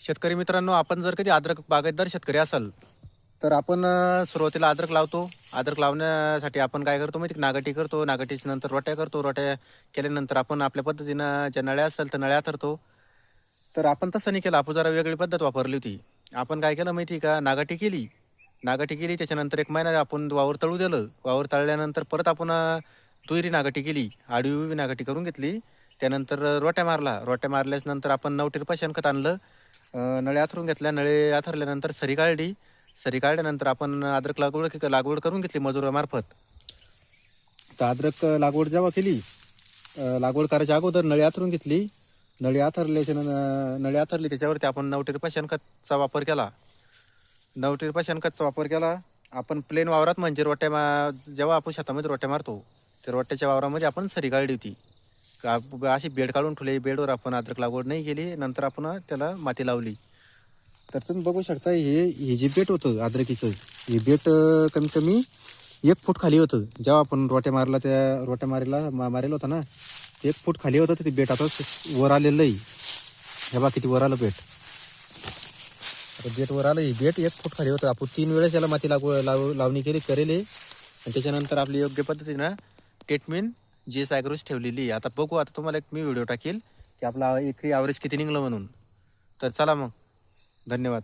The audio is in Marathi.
शेतकरी मित्रांनो आपण जर कधी अद्रक बागायतदार शेतकरी असाल तर आपण सुरुवातीला अद्रक लावतो. अद्रक लावण्यासाठी आपण काय करतो माहिती नागाटी करतो नागाटीच्या नंतर रोट्या करतो. रोट्या केल्यानंतर आपण आपल्या पद्धतीनं ज्या नळ्या असेल तर नळ्या थरतो. तर आपण तसं नाही केलं. आपण जरा वेगळी पद्धत वापरली होती. आपण काय केलं माहिती आहे का? नागाटी केली. नागाटी केली त्याच्यानंतर एक महिना आपण वावर तळू दिलं. वावर तळल्यानंतर परत आपण दुहेरी नागाटी केली. आडवी नागाटी करून घेतली. त्यानंतर रोट्या मारला. रोट्या मारल्याच्यानंतर आपण नवटीर पशांकत आणलं. अं, नळे आथरून घेतल्या. नळे आथरल्यानंतर सरी काढली सरी काढल्यानंतर आपण अद्रक लागवड लागवड करून घेतली मजुरामार्फत तर अद्रक लागवड जेव्हा केली अं, लागवड करायच्या अगोदर नळी आथरून घेतली. नळी आथरल्याच्या नळी आथरली त्याच्यावरती आपण नवटेरपा शेणखतचा वापर केला. नवटीर शेणखतचा वापर केला. आपण प्लेन वावरात म्हणजे रोट्या मा जेव्हा आपण शेतामध्ये रोट्या मारतो त्या रोट्याच्या वावरामध्ये आपण सरी काढली होती. का- अशी बेड काढून ठेवली. बेडवर आपण अद्रक लागवड नाही केली. नंतर आपण त्याला माती लावली. तर तुम्ही बघू शकता हे हे जे बेट होतं अद्रकीचं हे बेट कमीत कमी एक फूट खाली होतं. जेव्हा आपण रोट्या मारला त्या रोट्या मारीला मा मारेल होता ना एक फूट खाली होतं. ते बेट आता वर आलेलं आहे. हे बा किती वर आलं बेट. आता बेट वर आलं. हे बेट एक फूट खाली होतं. आपण तीन वेळेस याला माती लागव लाव लावणी केली करेल आहे. आणि त्याच्यानंतर आपली योग्य पद्धतीनं ट्रीटमेंट जी एस ॲग्रोज ठेवलेली आहे. आता बघू आता तुम्हाला एक मी व्हिडिओ टाकेल की आपला एकही ॲव्हरेज किती निघलं म्हणून. तर चला मग. धन्यवाद.